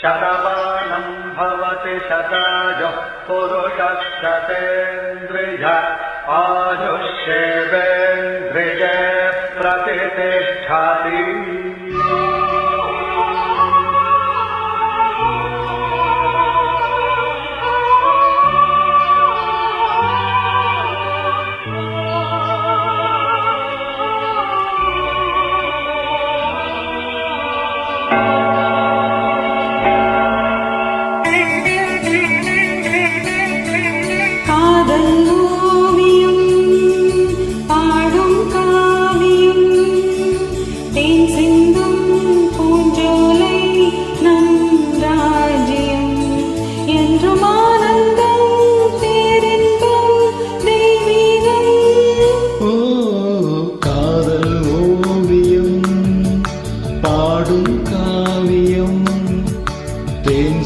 शतबाणम् भवति शतायुः पुरुषक्षतेन्द्रिय आयुषेवेन्द्रिय प्रतितिष्ठति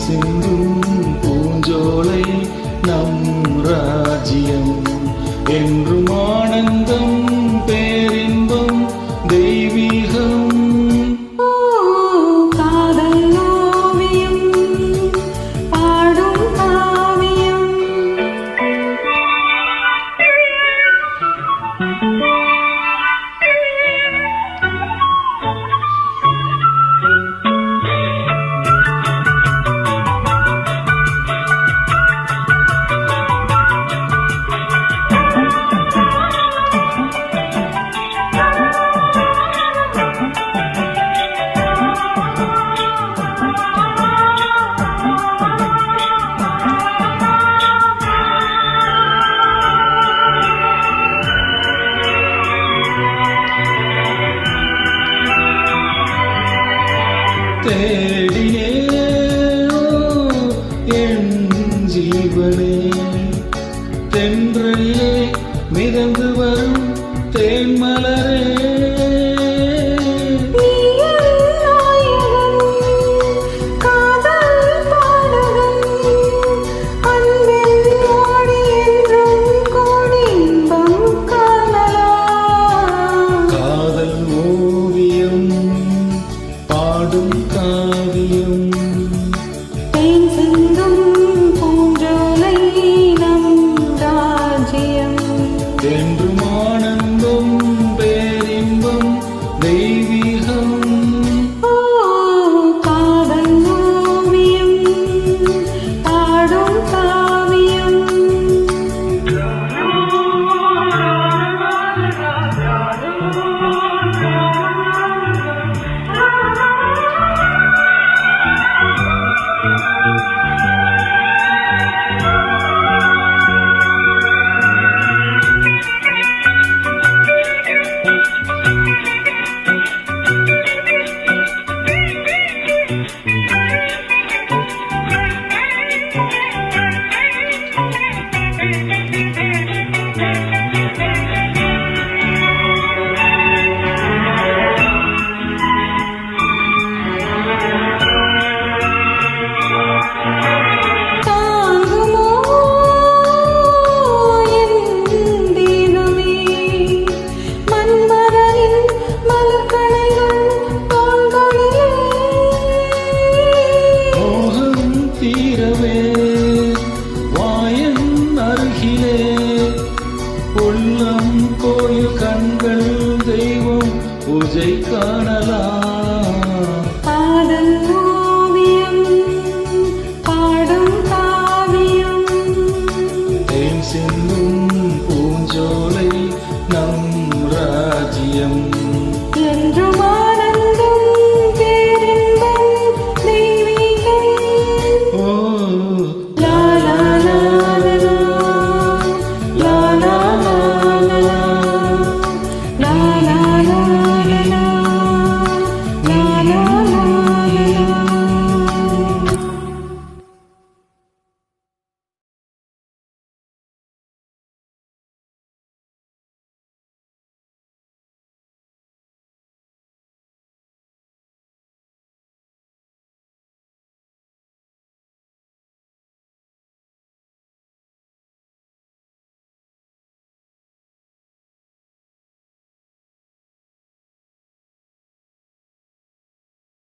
தேன் தேடினே என் ஜீவனே. தென்றலே மிதந்து வரும் தேன்மலரே. உள்ளம் கோயில் கண்கள் தெய்வம் பூஜை காணலாம். பாடல் ஓவியம் பாடும் காவியம். தேன் சிந்தும் பூஞ்சோலை நம் ராஜ்யம்.